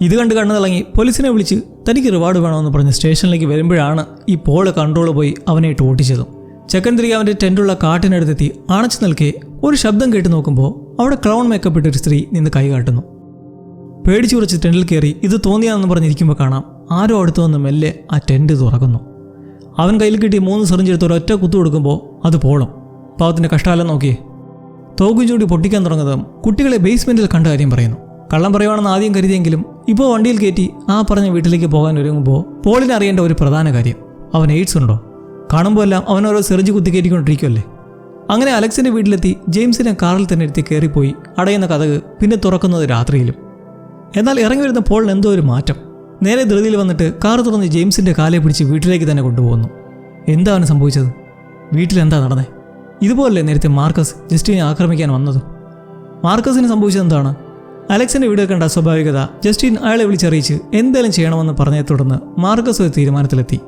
ഇത് കണ്ട് കണ്ണിറങ്ങി പോലീസിനെ വിളിച്ച് തനിക്ക് റിവാർഡ് വേണമെന്ന് പറഞ്ഞ് സ്റ്റേഷനിലേക്ക് വരുമ്പോഴാണ് ഈ പോൾ കൺട്രോൾ പോയി അവനെ ഓട്ടിച്ചതും ചെക്കൻ തിരികെ അവന്റെ ടെന്റുള്ള കാട്ടിനടുത്തെത്തി അണച്ചു നിൽക്കെ ഒരു ശബ്ദം കേട്ട് നോക്കുമ്പോൾ അവിടെ ക്ലൗൺ മേക്കപ്പ് ഒരു സ്ത്രീ നിന്ന് കൈ കാട്ടുന്നു. പേടിച്ചു കുറച്ച് ടെന്റിൽ കയറി ഇത് തോന്നിയാണെന്ന് പറഞ്ഞിരിക്കുമ്പോൾ കാണാം. ആരോ അടുത്തു വന്ന് മെല്ലെ ആ ടെന്റ് തുറക്കുന്നു. അവൻ കയ്യിൽ കിട്ടി മൂന്ന് സെറിഞ്ചെടുത്ത് ഒരൊറ്റ കുത്തു കൊടുക്കുമ്പോൾ അത് പോളും പാവത്തിന്റെ കഷ്ടമല്ല നോക്കിയേ. തോക്കും ചൂണ്ടി പൊട്ടിക്കാൻ തുടങ്ങുന്നതും കുട്ടികളെ ബേസ്മെന്റിൽ കണ്ട കാര്യം പറയുന്നു. കള്ളം പറയുവാണെന്ന് ആദ്യം കരുതിയെങ്കിലും ഇപ്പോൾ വണ്ടിയിൽ കയറ്റി ആ പറഞ്ഞ വീട്ടിലേക്ക് പോകാൻ ഒരുങ്ങുമ്പോൾ പോളിനെ അറിയേണ്ട ഒരു പ്രധാന കാര്യം. അവൻ എയ്ഡ്സ് ഉണ്ടോ? കാണുമ്പോൾ എല്ലാം അവൻ ഓരോ സെറിഞ്ച് കുത്തി കയറ്റിക്കൊണ്ടിരിക്കുമല്ലേ അങ്ങനെ അലക്സിന്റെ വീട്ടിലെത്തി ജെയിംസിനെ കാറിൽ തന്നെ എടുത്തി കയറിപ്പോയി അടയുന്ന കഥക് പിന്നെ തുറക്കുന്നത് രാത്രിയിലും. എന്നാൽ ഇറങ്ങി വരുന്ന പോളിന് എന്തോ ഒരു മാറ്റം. നേരെ ധൃതിയിൽ വന്നിട്ട് കാർ തുറന്ന് ജെയിംസിന്റെ കാലെ പിടിച്ച് വീട്ടിലേക്ക് തന്നെ കൊണ്ടുപോകുന്നു. എന്താണ് സംഭവിച്ചത്? വീട്ടിലെന്താ നടന്നേ? ഇതുപോലെ നേരത്തെ മാർക്കസ് ജസ്റ്റിനെ ആക്രമിക്കാൻ വന്നത്? മാർക്കസിന് സംഭവിച്ചത് എന്താണ്? അലക്സിന്റെ വീട് കണ്ട അസ്വാഭാവികത ജസ്റ്റിൻ അയാളെ വിളിച്ചറിയിച്ച് എന്തെങ്കിലും ചെയ്യണമെന്ന് പറഞ്ഞതിനെ തുടർന്ന് മാർക്കസ് ഒരു തീരുമാനത്തിലെത്തി.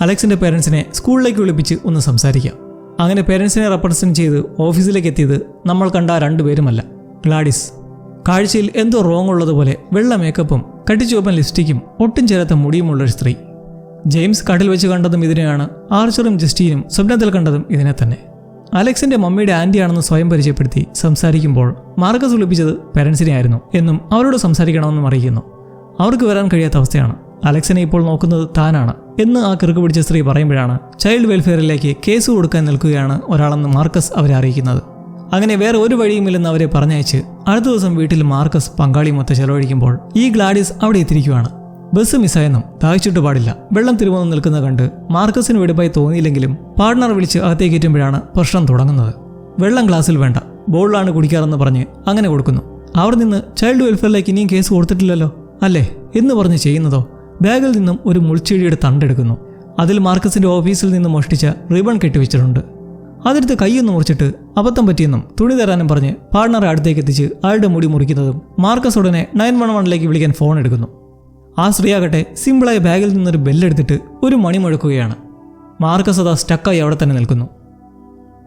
അലക്സിന്റെ പേരൻസിനെ സ്കൂളിലേക്ക് വിളിപ്പിച്ച് ഒന്ന് സംസാരിക്കാം. അങ്ങനെ പേരൻസിനെ റെപ്രസെന്റ് ചെയ്ത് ഓഫീസിലേക്ക് എത്തിയത് നമ്മൾ കണ്ട രണ്ടുപേരുമല്ല. ഗ്ലാഡിസ്. കാഴ്ചയിൽ എന്തോ റോങ് ഉള്ളതുപോലെ വെള്ള മേക്കപ്പും കട്ടിച്ചുവപ്പൻ ലിപ്സ്റ്റിക്കും ഒട്ടും ചേരാത്ത മുടിയുമുള്ള ഒരു സ്ത്രീ. ജെയിംസ് കടൽ വെച്ച് കണ്ടതും ഇതിനെയാണ് ആർച്ചറും ജസ്റ്റീനും സ്വപ്നത്തിൽ കണ്ടതും ഇതിനെ തന്നെ. അലക്സിന്റെ മമ്മിയുടെ ആന്റിയാണെന്ന് സ്വയം പരിചയപ്പെടുത്തി സംസാരിക്കുമ്പോൾ മാർക്കസ് വിളിപ്പിച്ചത് പേരൻസിനെ ആയിരുന്നു എന്നും അവരോട് സംസാരിക്കണമെന്നും അറിയിക്കുന്നു. അവർക്ക് വരാൻ കഴിയാത്ത അവസ്ഥയാണ്. അലക്സിനെ ഇപ്പോൾ നോക്കുന്നത് താനാണ് എന്ന് ആ കിറുക്ക് പിടിച്ച സ്ത്രീ പറയുമ്പോഴാണ് ചൈൽഡ് വെൽഫെയറിലേക്ക് കേസ് കൊടുക്കാൻ നിൽക്കുകയാണ് ഒരാളെന്ന് മാർക്കസ് അവരെ അറിയിക്കുന്നത്. അങ്ങനെ വേറെ ഒരു വഴിയുമില്ലെന്ന് അവരെ പറഞ്ഞയച്ച് അടുത്ത ദിവസം വീട്ടിൽ മാർക്കസ് പങ്കാളിയുമൊത്ത് ചെലവഴിക്കുമ്പോൾ ഈ ഗ്ലാഡിസ് അവിടെ എത്തിയിരിക്കുകയാണ്. ബസ് മിസ്സായെന്നും ദാഹിച്ചിട്ട് പാടില്ല. വെള്ളം തിരുവന്ന് നിൽക്കുന്ന കണ്ട് മാർക്കസിന് വെടിപ്പായി തോന്നിയില്ലെങ്കിലും പാർട്ണർ വിളിച്ച് അകത്തേക്ക് കയറ്റുമ്പോഴാണ് പ്രശ്നം തുടങ്ങുന്നത്. വെള്ളം ഗ്ലാസ്സിൽ വേണ്ട. ബോളിലാണ് കുടിക്കാറെന്ന് പറഞ്ഞ് അങ്ങനെ കൊടുക്കുന്നു. അവിടെ നിന്ന് ചൈൽഡ് വെൽഫെയറിലേക്ക് ഇനിയും കേസ് കൊടുത്തിട്ടില്ലല്ലോ? അല്ലേ? എന്ന് പറഞ്ഞ് ചെയ്യുന്നതോ? ബാഗിൽ നിന്നും ഒരു മുൾച്ചെടിയുടെ തണ്ടെടുക്കുന്നു അതിൽ മാർക്കസിന്റെ ഓഫീസിൽ നിന്ന് മോഷ്ടിച്ച റിബൺ കെട്ടിവെച്ചിട്ടുണ്ട്. അതെടുത്ത് കൈയൊന്ന് മുറിച്ചിട്ട് അബദ്ധം പറ്റിയെന്നും തുണി തരാനും പറഞ്ഞ് പാർട്ണറെ അടുത്തേക്ക് എത്തിച്ച് അയാളുടെ മുടി മുറിക്കുന്നതും മാർക്കസ് ഉടനെ നയൻ വൺ വണ്ണിലേക്ക് വിളിക്കാൻ ഫോൺ എടുക്കുന്നു. ആ സ്ത്രീയാകട്ടെ സിമ്പിളായ ബാഗിൽ നിന്നൊരു ബെല്ലെടുത്തിട്ട് ഒരു മണി മുഴക്കുകയാണ്. മാർക്കസ് അതാ സ്റ്റക്കായി അവിടെ തന്നെ നിൽക്കുന്നു.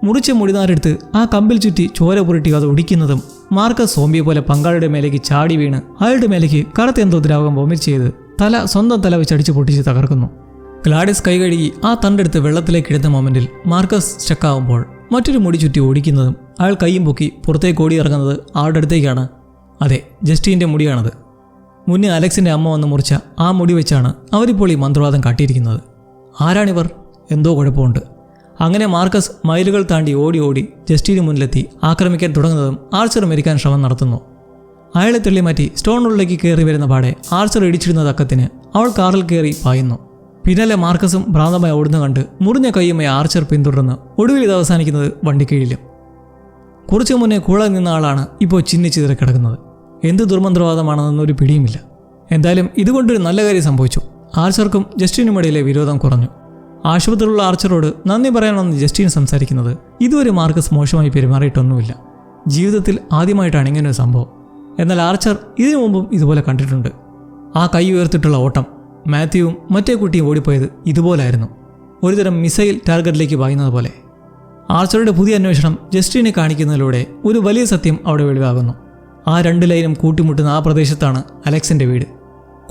മുറിച്ച മുടിനാരെടുത്ത് ആ കമ്പിൽ ചുറ്റി ചോര പുരട്ടി അത് ഒടിക്കുന്നതും മാർക്കസ് സോമ്പിയെ പോലെ പങ്കാളിയുടെ മേലേക്ക് ചാടി വീണ് അയാളുടെ മേലേക്ക് കറുത്ത ദ്രാവകം വൊമിറ്റ് ചെയ്ത് തല സ്വന്തം തല വെച്ച് അടിച്ചു പൊട്ടിച്ച് തകർക്കുന്നു. ഗ്ലാഡിസ് കൈകഴുകി ആ തണ്ടെടുത്ത് വെള്ളത്തിലേക്ക് ഇടുന്ന മൊമെന്റിൽ മാർക്കസ് സ്റ്റക്കാവുമ്പോൾ മറ്റൊരു മുടി ചുറ്റി ഓടിക്കുന്നതും അയാൾ കൈയും പൊക്കി പുറത്തേക്ക് ഓടിയിറങ്ങുന്നത് ആളുടെ അടുത്തേക്കാണ്. അതെ ജസ്റ്റീന്റെ മുടിയാണത്. മുന്നേ അലക്സിന്റെ അമ്മ വന്ന് മുറിച്ച ആ മുടി വെച്ചാണ് അവരിപ്പോൾ ഈ മന്ത്രവാദം കാട്ടിയിരിക്കുന്നത്. ആരാണിവർ? എന്തോ കുഴപ്പമുണ്ട്. അങ്ങനെ മാർക്കസ് മൈലുകൾ താണ്ടി ഓടി ഓടി ജസ്റ്റീന് മുന്നിലെത്തി ആക്രമിക്കാൻ തുടങ്ങുന്നതും ആർച്ചർ മരിക്കാൻ ശ്രമം നടത്തുന്നു. അയാളെ തള്ളിമാറ്റി സ്റ്റോണുള്ളിലേക്ക് കയറി വരുന്ന പാടെ ആർച്ചർ ഇടിച്ചിരുന്ന തക്കത്തിന് അവൾ കാറിൽ കയറി പായുന്നു. പിന്നാലെ മാർക്കസും ഭ്രാന്തമായി ഓടുന്ന കണ്ട് മുറിഞ്ഞ കൈയുമായി ആർച്ചർ പിന്തുടർന്ന് ഒടുവിൽ ഇത് അവസാനിക്കുന്നത് വണ്ടിക്കീഴിലും. കുറച്ചു മുന്നേ കൂടെ നിന്ന ആളാണ് ഇപ്പോൾ ചിന്നിച്ചിതറി കിടക്കുന്നത്. എന്ത് ദുർമന്ത്രവാദമാണെന്നൊരു പിടിയുമില്ല. എന്തായാലും ഇതുകൊണ്ടൊരു നല്ല കാര്യം സംഭവിച്ചു. ആർച്ചർക്കും ജസ്റ്റിനും ഇടയിലെ വിരോധം കുറഞ്ഞു. ആശുപത്രിയിലുള്ള ആർച്ചറോട് നന്ദി പറയാനെന്ന് ജസ്റ്റിൻ സംസാരിക്കുന്നത് ഇതുവരെ മാർക്കസ് മോശമായി പെരുമാറിയിട്ടൊന്നുമില്ല. ജീവിതത്തിൽ ആദ്യമായിട്ടാണ് ഇങ്ങനൊരു സംഭവം. എന്നാൽ ആർച്ചർ ഇതിനു മുമ്പും ഇതുപോലെ കണ്ടിട്ടുണ്ട്. ആ കൈ ഉയർത്തിട്ടുള്ള ഓട്ടം മാത്യുവും മറ്റേ കുട്ടിയും ഓടിപ്പോയത് ഇതുപോലായിരുന്നു. ഒരുതരം മിസൈൽ ടാർഗറ്റിലേക്ക് പായുന്നത് പോലെ. ആർച്ചറുടെ പുതിയ അന്വേഷണം ജസ്റ്റിനെ കാണിക്കുന്നതിലൂടെ ഒരു വലിയ സത്യം അവിടെ വെളിവാകുന്നു. ആ രണ്ട് ലൈനും കൂട്ടിമുട്ടുന്ന ആ പ്രദേശത്താണ് അലക്സിന്റെ വീട്.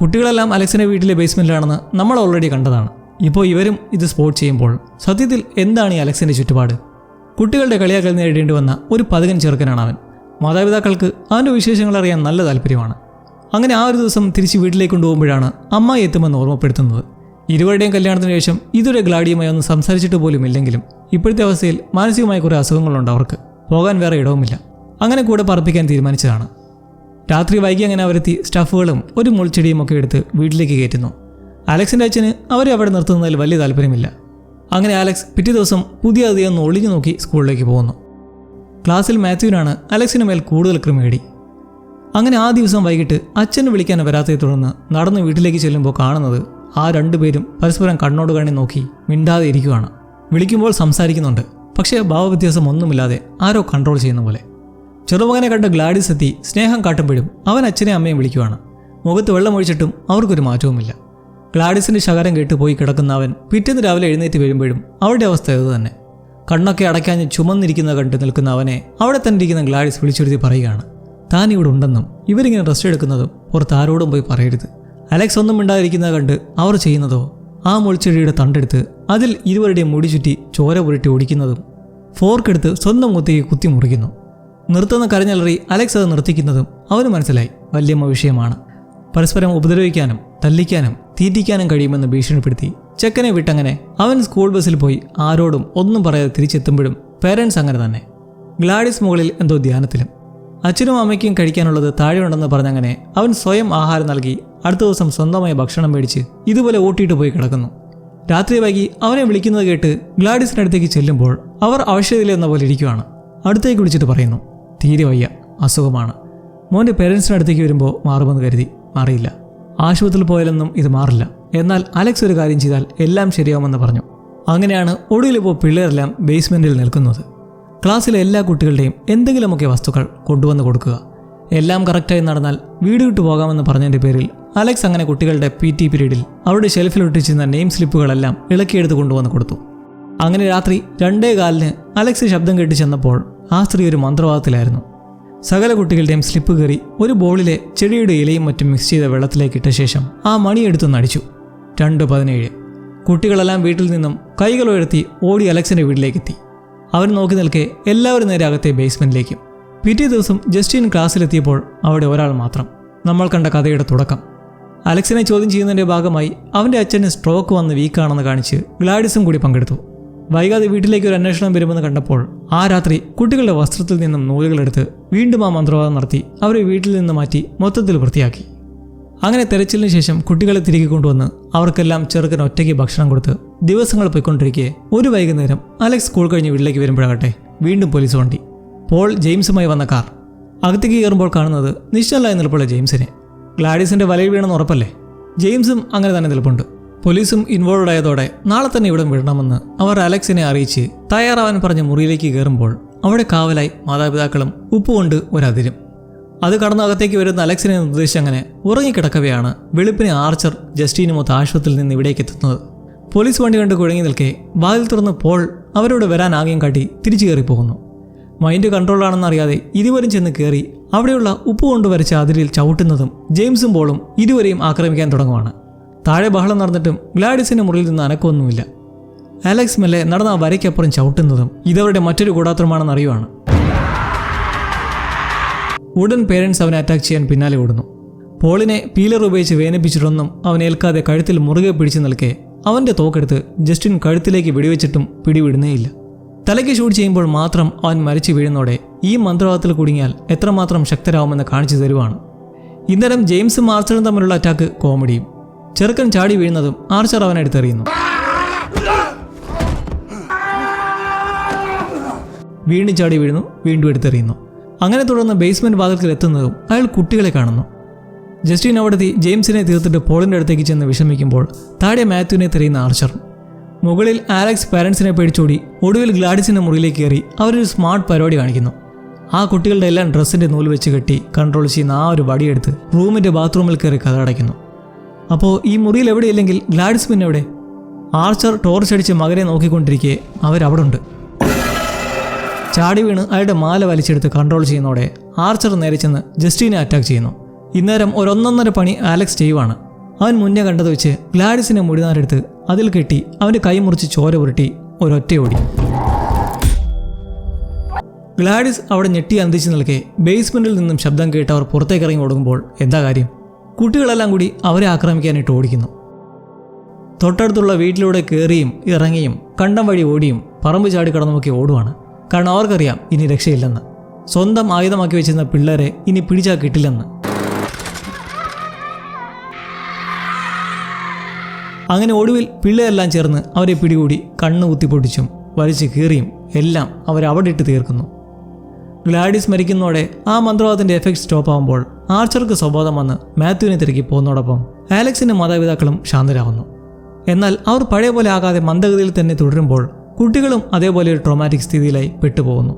കുട്ടികളെല്ലാം അലക്സിന്റെ വീട്ടിലെ ബേസ്മെന്റിലാണെന്ന് നമ്മൾ ഓൾറെഡി കണ്ടതാണ്. ഇപ്പോൾ ഇവരും ഇത് സ്പോർട്ട് ചെയ്യുമ്പോൾ സത്യത്തിൽ എന്താണ് ഈ അലക്സിന്റെ ചുറ്റുപാട്? കുട്ടികളുടെ കളിയാക്കൽ നേരിടേണ്ടി വന്ന ഒരു പതികൻ ചെറുക്കനാണ് അവൻ. മാതാപിതാക്കൾക്ക് അവന്റെ വിശേഷങ്ങൾ അറിയാൻ നല്ല താല്പര്യമാണ്. അങ്ങനെ ആ ഒരു ദിവസം തിരിച്ച് വീട്ടിലേക്ക് കൊണ്ടുപോകുമ്പോഴാണ് അമ്മ എത്തുമെന്ന് ഓർമ്മപ്പെടുത്തുന്നത്. ഇരുവരുടെയും കല്യാണത്തിന് ശേഷം ഇതുവരെ ഗ്ലാഡിയുമായി ഒന്ന് സംസാരിച്ചിട്ട് പോലും ഇല്ലെങ്കിലും ഇപ്പോഴത്തെ അവസ്ഥയിൽ മാനസികമായ കുറേ അസുഖങ്ങളുണ്ട് അവർക്ക്. പോകാൻ വേറെ ഇടവുമില്ല. അങ്ങനെ കൂടെ പറപ്പിക്കാൻ തീരുമാനിച്ചതാണ്. രാത്രി വൈകി അങ്ങനെ അവരെത്തി സ്റ്റഫുകളും ഒരു മുൾച്ചെടിയും ഒക്കെ എടുത്ത് വീട്ടിലേക്ക് കയറ്റുന്നു. അലക്സിന്റെ അച്ഛന് അവരെ അവിടെ നിർത്തുന്നതിൽ വലിയ താല്പര്യമില്ല. അങ്ങനെ അലക്സ് പിറ്റേ ദിവസം പുതിയ അതിയൊന്ന് ഒളിഞ്ഞു നോക്കി സ്കൂളിലേക്ക് പോകുന്നു. ക്ലാസ്സിൽ മാത്യുവിനാണ് അലക്സിന് മേൽ കൂടുതൽ ക്രിമേടി. അങ്ങനെ ആ ദിവസം വൈകിട്ട് അച്ഛനെ വിളിക്കാൻ വരാത്തതിനെ തുടർന്ന് നടന്ന് വീട്ടിലേക്ക് ചെല്ലുമ്പോൾ കാണുന്നത് ആ രണ്ടുപേരും പരസ്പരം കണ്ണോട് കണ്ണി നോക്കി മിണ്ടാതെ ഇരിക്കുകയാണ്. വിളിക്കുമ്പോൾ സംസാരിക്കുന്നുണ്ട്. പക്ഷേ ഭാവവ്യത്യാസം ഒന്നുമില്ലാതെ ആരോ കൺട്രോൾ ചെയ്യുന്ന പോലെ. ചെറുമകനെ കണ്ട ഗ്ലാഡിസ് എത്തി സ്നേഹം കാട്ടുമ്പോഴും അവൻ അച്ഛനെ അമ്മയും വിളിക്കുവാണ്. മുഖത്ത് വെള്ളമൊഴിച്ചിട്ടും അവർക്കൊരു മാറ്റവുമില്ല. ഗ്ലാഡിസിന്റെ ശകരം കേട്ട് പോയി കിടക്കുന്ന അവൻ പിറ്റേന്ന് രാവിലെ എഴുന്നേറ്റ് വരുമ്പോഴും അവരുടെ അവസ്ഥ ഇത് തന്നെ കണ്ണൊക്കെ അടയ്ക്കാഞ്ഞ് ചുമന്നിരിക്കുന്ന കണ്ട് നിൽക്കുന്ന അവനെ അവിടെ തന്നെ ഇരിക്കുന്ന ഗ്ലാഡിസ് വിളിച്ചെഴുതി പറയുകയാണ്. താൻ ഇവിടെ ഉണ്ടെന്നും ഇവരിങ്ങനെ റെസ്റ്റ് എടുക്കുന്നതും പുറത്ത് ആരോടും പോയി പറയരുത്. അലക്സ് ഒന്നും ഉണ്ടായിരിക്കുന്ന കണ്ട് അവർ ചെയ്യുന്നതോ? ആ മുൾച്ചെടിയുടെ തണ്ടെടുത്ത് അതിൽ ഇരുവരുടെയും മുടി ചുറ്റി ചോര പുരട്ടി ഓടിക്കുന്നതും ഫോർക്കെടുത്ത് സ്വന്തം മുത്തേക്ക് കുത്തി മുറിക്കുന്നു. നിർത്തുന്ന കരഞ്ഞലറി അലക്സ് അത് നിർത്തിക്കുന്നതും അവന് മനസ്സിലായി. വല്യമ്മ വിഷയമാണ്. പരസ്പരം ഉപദ്രവിക്കാനും തല്ലിക്കാനും തീറ്റിക്കാനും കഴിയുമെന്ന് ഭീഷണിപ്പെടുത്തി ചെക്കനെ വിട്ടങ്ങനെ അവൻ സ്കൂൾ ബസ്സിൽ പോയി ആരോടും ഒന്നും പറയാതെ തിരിച്ചെത്തുമ്പോഴും പേരൻസ് അങ്ങനെ തന്നെ. ഗ്ലാഡിസ് മുകളിൽ എന്തോ ധ്യാനത്തിലും അച്ഛനും അമ്മയ്ക്കും കഴിക്കാനുള്ളത് താഴെയുണ്ടെന്ന് പറഞ്ഞങ്ങനെ അവൻ സ്വയം ആഹാരം നൽകി അടുത്ത ദിവസം സ്വന്തമായി ഭക്ഷണം മേടിച്ച് ഇതുപോലെ ഓട്ടിയിട്ട് പോയി കിടക്കുന്നു. രാത്രി വൈകി അവനെ വിളിക്കുന്നത് കേട്ട് ഗ്ലാഡിസിന്റെ അടുത്തേക്ക് ചെല്ലുമ്പോൾ അവർ അവശ്യതയിലെന്ന പോലെ ഇരിക്കുവാണ്. അടുത്തേക്ക് വിളിച്ചിട്ട് പറയുന്നു തീരെ വയ്യ അസുഖമാണ്. മോന്റെ പേരൻസിന്റെ അടുത്തേക്ക് വരുമ്പോൾ മാറുമെന്ന് കരുതി. മാറിയില്ല. ആശുപത്രിയിൽ പോയാലൊന്നും ഇത് മാറില്ല. എന്നാൽ അലക്സ് ഒരു കാര്യം ചെയ്താൽ എല്ലാം ശരിയാവുമെന്ന് പറഞ്ഞു. അങ്ങനെയാണ് ഒടുവിലിപ്പോൾ പിള്ളേരെല്ലാം ബേസ്മെന്റിൽ നിൽക്കുന്നത്. ക്ലാസ്സിലെ എല്ലാ കുട്ടികളുടെയും എന്തെങ്കിലുമൊക്കെ വസ്തുക്കൾ കൊണ്ടുവന്ന് കൊടുക്കുക. എല്ലാം കറക്റ്റായി നടന്നാൽ വീട് വിട്ടു പോകാമെന്ന് പറഞ്ഞതിന്റെ പേരിൽ അലക്സ് അങ്ങനെ കുട്ടികളുടെ പി ടി പീരീഡിൽ അവരുടെ ഷെൽഫിൽ ഒട്ടിച്ചിരുന്ന നെയിം സ്ലിപ്പുകളെല്ലാം ഇളക്കിയെടുത്ത് കൊണ്ടുവന്ന് കൊടുത്തു. അങ്ങനെ രാത്രി രണ്ടേ കാലിന് അലക്സ് ശബ്ദം കേട്ട് ചെന്നപ്പോൾ ആ സ്ത്രീ ഒരു മന്ത്രവാദത്തിലായിരുന്നു. സകല കുട്ടികളുടെയും സ്ലിപ്പ് കയറി ഒരു ബോളിലെ ചെടിയുടെ ഇലയും മറ്റും മിക്സ് ചെയ്ത വെള്ളത്തിലേക്ക് ഇട്ട ശേഷം ആ മണിയെടുത്ത് നടിച്ചു. രണ്ട് പതിനേഴ്. കുട്ടികളെല്ലാം വീട്ടിൽ നിന്നും കൈകൾ ഉയർത്തി ഓടി അലക്സിന്റെ വീട്ടിലേക്കെത്തി. അവൻ നോക്കി നിൽക്കെ എല്ലാവരും നേരെ അകത്തെ ബേസ്മെന്റിലേക്കും പിറ്റേ ദിവസം ജസ്റ്റിൻ ക്ലാസ്സിലെത്തിയപ്പോൾ അവിടെ ഒരാൾ മാത്രം. നമ്മൾ കണ്ട കഥയുടെ തുടക്കം. അലക്സിനെ ചോദ്യം ചെയ്യുന്നതിന്റെ ഭാഗമായി അവന്റെ അച്ഛന് സ്ട്രോക്ക് വന്ന് വീക്കാണെന്ന് കാണിച്ച് ഗ്ലാഡിസും കൂടി പങ്കെടുത്തു. വൈകാതെ വീട്ടിലേക്ക് ഒരു അന്വേഷണം വരുമെന്ന് കണ്ടപ്പോൾ ആ രാത്രി കുട്ടികളുടെ വസ്ത്രത്തിൽ നിന്നും നൂലുകളെടുത്ത് വീണ്ടും ആ മന്ത്രവാദം നടത്തി അവരെ വീട്ടിൽ നിന്ന് മാറ്റി മൊത്തത്തിൽ വൃത്തിയാക്കി. അങ്ങനെ തെരച്ചിലിന് ശേഷം കുട്ടികളെ തിരികെ കൊണ്ടുവന്ന് അവർക്കെല്ലാം ചെറുക്കൻ ഒറ്റയ്ക്ക് ഭക്ഷണം കൊടുത്ത് ദിവസങ്ങൾ പോയിക്കൊണ്ടിരിക്കെ ഒരു വൈകുന്നേരം അലക്സ് സ്കൂൾ കഴിഞ്ഞ് വീട്ടിലേക്ക് വരുമ്പോഴാകട്ടെ വീണ്ടും പോലീസ് വണ്ടി. പോൾ ജെയിംസുമായി വന്ന കാർ. അകത്തേക്ക് കയറുമ്പോൾ കാണുന്നത് നിശ്ചലായി നിൽപ്പുള്ള ജെയിംസിനെ. ഗ്ലാഡീസിന്റെ വലയിൽ വീണെന്ന് ഉറപ്പല്ലേ? ജെയിംസും അങ്ങനെ തന്നെ നിൽപ്പുണ്ട്. പോലീസും ഇൻവോൾവ് ആയതോടെ നാളെ തന്നെ ഇവിടെ വിടണമെന്ന് അവർ അലക്സിനെ അറിയിച്ച് തയ്യാറാവാൻ പറഞ്ഞ് മുറിയിലേക്ക് കയറുമ്പോൾ അവിടെ കാവലായി മാതാപിതാക്കളും ഉപ്പുകൊണ്ട് ഒരതിരും. അത് കടന്ന് അകത്തേക്ക് വരുന്ന അലക്സിനെ നിർദ്ദേശിച്ച് അങ്ങനെ ഉറങ്ങിക്കിടക്കവെയാണ് വെളുപ്പിനെ ആർച്ചർ ജസ്റ്റീനുമൊത്ത് ആശുപത്രിയിൽ നിന്ന് ഇവിടേക്ക് എത്തുന്നത്. പോലീസ് വണ്ടി കണ്ട് കുഴങ്ങി നിൽക്കെ വാതിൽ തുറന്ന് പോൾ അവരോട് വരാൻ ആംഗ്യം കാട്ടി തിരിച്ചു കയറി പോകുന്നു. മൈൻഡ് കൺട്രോളാണെന്നറിയാതെ ഇരുവരും ചെന്ന് കയറി അവിടെയുള്ള ഉപ്പ് കൊണ്ട് വരച്ച അതിരിൽ ചവിട്ടുന്നതും ജെയിംസും പോളും ഇരുവരെയും ആക്രമിക്കാൻ തുടങ്ങുവാണ്. താഴെ ബഹളം നടന്നിട്ടും ഗ്ലാഡിസിന്റെ മുറിയിൽ നിന്ന് അനക്കമൊന്നുമില്ല. അലക്സ് മെല്ലെ നടന്ന ആ വരയ്ക്കപ്പുറം ചവിട്ടുന്നതും ഇതവരുടെ മറ്റൊരു കൂടാത്രമാണെന്ന് അറിയുവാണ്. ഉടൻ പേരൻസ് അവനെ അറ്റാക്ക് ചെയ്യാൻ പിന്നാലെ ഓടുന്നു. പോളിനെ പീലർ ഉപയോഗിച്ച് വേദനിപ്പിച്ചിട്ടൊന്നും അവൻ ഏൽക്കാതെ കഴുത്തിൽ മുറുകെ പിടിച്ചു നിൽക്കെ അവന്റെ തോക്കെടുത്ത് ജസ്റ്റിൻ കഴുത്തിലേക്ക് വെടിവെച്ചിട്ടും പിടിവിടുന്നേയില്ല. തലയ്ക്ക് ഷൂട്ട് ചെയ്യുമ്പോൾ മാത്രം അവൻ മരിച്ചു വീഴുന്നോടെ ഈ മന്ത്രവാദത്തിൽ കുടുങ്ങിയാൽ എത്രമാത്രം ശക്തരാവുമെന്ന് കാണിച്ചു തരുവാണ്. ഇന്നരം ജെയിംസും ആർച്ചറും തമ്മിലുള്ള അറ്റാക്ക് കോമഡിയും. ചെറുക്കൻ ചാടി വീഴുന്നതും ആർച്ചർ അവനെ എടുത്തെറിയുന്നു. വീണ്ടും ചാടി വീഴുന്നു വീണ്ടും എടുത്തെറിയുന്നു. അങ്ങനെ തുടർന്ന് ബേസ്മെന്റ് വാതിൽക്കൽ എത്തുന്നതും അയാൾ കുട്ടികളെ കാണുന്നു. ജസ്റ്റിൻ അവിടെത്തി ജെയിംസിനെ തീർത്തിട്ട് പോളിന്റെ അടുത്തേക്ക് ചെന്ന് വിഷമിക്കുമ്പോൾ താഴെ മാത്യുവിനെ തെരയുന്ന ആർച്ചർ. മുകളിൽ ആലക്സ് പാരൻസിനെ പേടിച്ചോടി ഒടുവിൽ ഗ്ലാഡിസിന്റെ മുറിയിലേക്ക് കയറി അവരൊരു സ്മാർട്ട് പരിപാടി കാണിക്കുന്നു. ആ കുട്ടികളുടെ എല്ലാം ഡ്രസ്സിന്റെ നൂൽ വെച്ച് കെട്ടി കൺട്രോൾ ചെയ്യുന്ന ആ ഒരു വടിയെടുത്ത് റൂമിന്റെ ബാത്റൂമിൽ കയറി കഥടയ്ക്കുന്നു അപ്പോൾ ഈ മുറിയിൽ എവിടെയില്ലെങ്കിൽ ഗ്ലാഡിസ് പിന്നെ എവിടെ ആർച്ചർ ടോർച്ച് അടിച്ച് മകനെ നോക്കിക്കൊണ്ടിരിക്കെ അവരവിടെ ഉണ്ട് ചാടി വീണ് അയാളുടെ മാല വലിച്ചെടുത്ത് കൺട്രോൾ ചെയ്യുന്നതോടെ ആർച്ചർ നേരെ ചെന്ന് ജസ്റ്റീനെ അറ്റാക്ക് ചെയ്യുന്നു. ഇന്നേരം ഒരൊന്നൊന്നര പണി ആലക്സ് ചെയ്യുവാണ്. അവൻ മുന്നേ കണ്ടത് വെച്ച് ഗ്ലാഡിസിനെ മുടിനാരെടുത്ത് അതിൽ കെട്ടി അവന്റെ കൈ മുറിച്ച് ചോര പുരട്ടി ഓടി ഗ്ലാഡിസ് അവിടെ ഞെട്ടി അന്തിച്ച് നിൽക്കെ ബേസ്മെന്റിൽ നിന്നും ശബ്ദം കേട്ട് അവർ പുറത്തേക്ക് ഇറങ്ങി ഓടുമ്പോൾ എന്താ കാര്യം? കുട്ടികളെല്ലാം കൂടി അവരെ ആക്രമിക്കാനായിട്ട് ഓടിക്കുന്നു. തൊട്ടടുത്തുള്ള വീട്ടിലൂടെ കയറിയും ഇറങ്ങിയും കണ്ടം വഴി ഓടിയും പറമ്പ് ചാടി കടന്നുമൊക്കെ ഓടുവാണ്. കാരണം അവർക്കറിയാം ഇനി രക്ഷയില്ലെന്ന്. സ്വന്തം ആയുധമാക്കി വെച്ചിരുന്ന പിള്ളേരെ ഇനി പിടിച്ചാൽ കിട്ടില്ലെന്ന്. അങ്ങനെ ഒടുവിൽ പിള്ളേരെല്ലാം ചേർന്ന് അവരെ പിടികൂടി കണ്ണ് കുത്തിപ്പൊട്ടിച്ചും വലിച്ചു കീറിയും എല്ലാം അവരവിടെ ഇട്ട് തീർക്കുന്നു. ഗ്ലാഡിസ് മരിക്കുന്നതോടെ ആ മന്ത്രവാദത്തിന്റെ എഫക്ട് സ്റ്റോപ്പ് ആകുമ്പോൾ ആർച്ചർക്ക് സ്വബോധം വന്ന് മാത്യുവിനെ തിരക്കി പോകുന്നതോടൊപ്പം ആലക്സിന്റെ മാതാപിതാക്കളും ശാന്തരാകുന്നു എന്നാൽ അവർ പഴയ പോലെ ആകാതെ മന്ദഗതിയിൽ തന്നെ തുടരുമ്പോൾ കുട്ടികളും അതേപോലെ ഒരു ട്രോമാറ്റിക് സ്ഥിതിയിലായി പെട്ടുപോകുന്നു.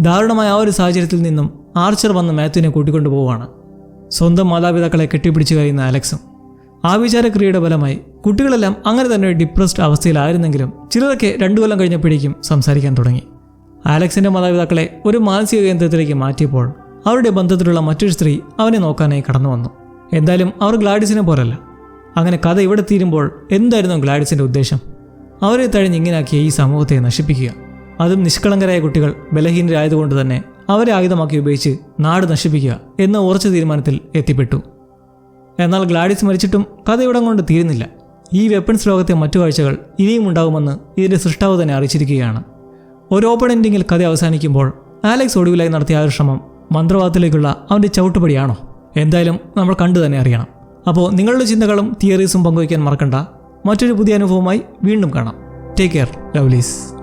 ദാരുണമായ ആ ഒരു സാഹചര്യത്തിൽ നിന്നും ആർച്ചർ വന്ന് മാത്യുവിനെ കൂട്ടിക്കൊണ്ടു പോവുകയാണ്. സ്വന്തം മാതാപിതാക്കളെ കെട്ടിപ്പിടിച്ചു കഴിയുന്ന അലക്സും. ആ വിചാരക്രിയയുടെ ഫലമായി കുട്ടികളെല്ലാം അങ്ങനെ തന്നെ ഡിപ്രസ്ഡ് അവസ്ഥയിലായിരുന്നെങ്കിലും ചിലരൊക്കെ രണ്ടു കൊല്ലം കഴിഞ്ഞപ്പോഴേക്കും സംസാരിക്കാൻ തുടങ്ങി. അലക്സിന്റെ മാതാപിതാക്കളെ ഒരു മാനസിക കേന്ദ്രത്തിലേക്ക് മാറ്റിയപ്പോൾ അവരുടെ ബന്ധത്തിലുള്ള മറ്റൊരു സ്ത്രീ അവനെ നോക്കാനായി കടന്നു വന്നു. എന്തായാലും അവർ ഗ്ലാഡിസിനെ പോലല്ല. അങ്ങനെ കഥ ഇവിടെ തീരുമ്പോൾ എന്തായിരുന്നു ഗ്ലാഡിസിന്റെ ഉദ്ദേശം? അവരെ തഴിഞ്ഞ് ഇങ്ങനാക്കിയ ഈ സമൂഹത്തെ നശിപ്പിക്കുക. അതും നിഷ്കളങ്കരായ കുട്ടികൾ ബലഹീനരായതുകൊണ്ട് തന്നെ അവരെ ആയുധമാക്കി ഉപയോഗിച്ച് നാട് നശിപ്പിക്കുക എന്ന ഉറച്ച തീരുമാനത്തിൽ എത്തിപ്പെട്ടു. എന്നാൽ ഗ്ലാഡിസ് മരിച്ചിട്ടും കഥ ഇവിടം കൊണ്ട് തീരുന്നില്ല. ഈ വെപ്പൺസ് ലോകത്തെ മറ്റു കാഴ്ചകൾ ഇനിയും ഉണ്ടാകുമെന്ന് ഇതിന്റെ സൃഷ്ടാവ് തന്നെ അറിയിച്ചിരിക്കുകയാണ്. ഒരു ഓപ്പൺ എൻഡിങ്ങിൽ കഥ അവസാനിക്കുമ്പോൾ ആലക്സ് ഒടുവിലായി നടത്തിയ ആ ഒരു ശ്രമം മന്ത്രവാദത്തിലേക്കുള്ള അവന്റെ ചവിട്ടുപടിയാണോ? എന്തായാലും നമ്മൾ കണ്ടു തന്നെ അറിയണം. അപ്പോൾ നിങ്ങളുടെ ചിന്തകളും തിയറീസും പങ്കുവയ്ക്കാൻ മറക്കണ്ട. മറ്റൊരു പുതിയ അനുഭവമായി വീണ്ടും കാണാം. Take care ലവ്ലീസ്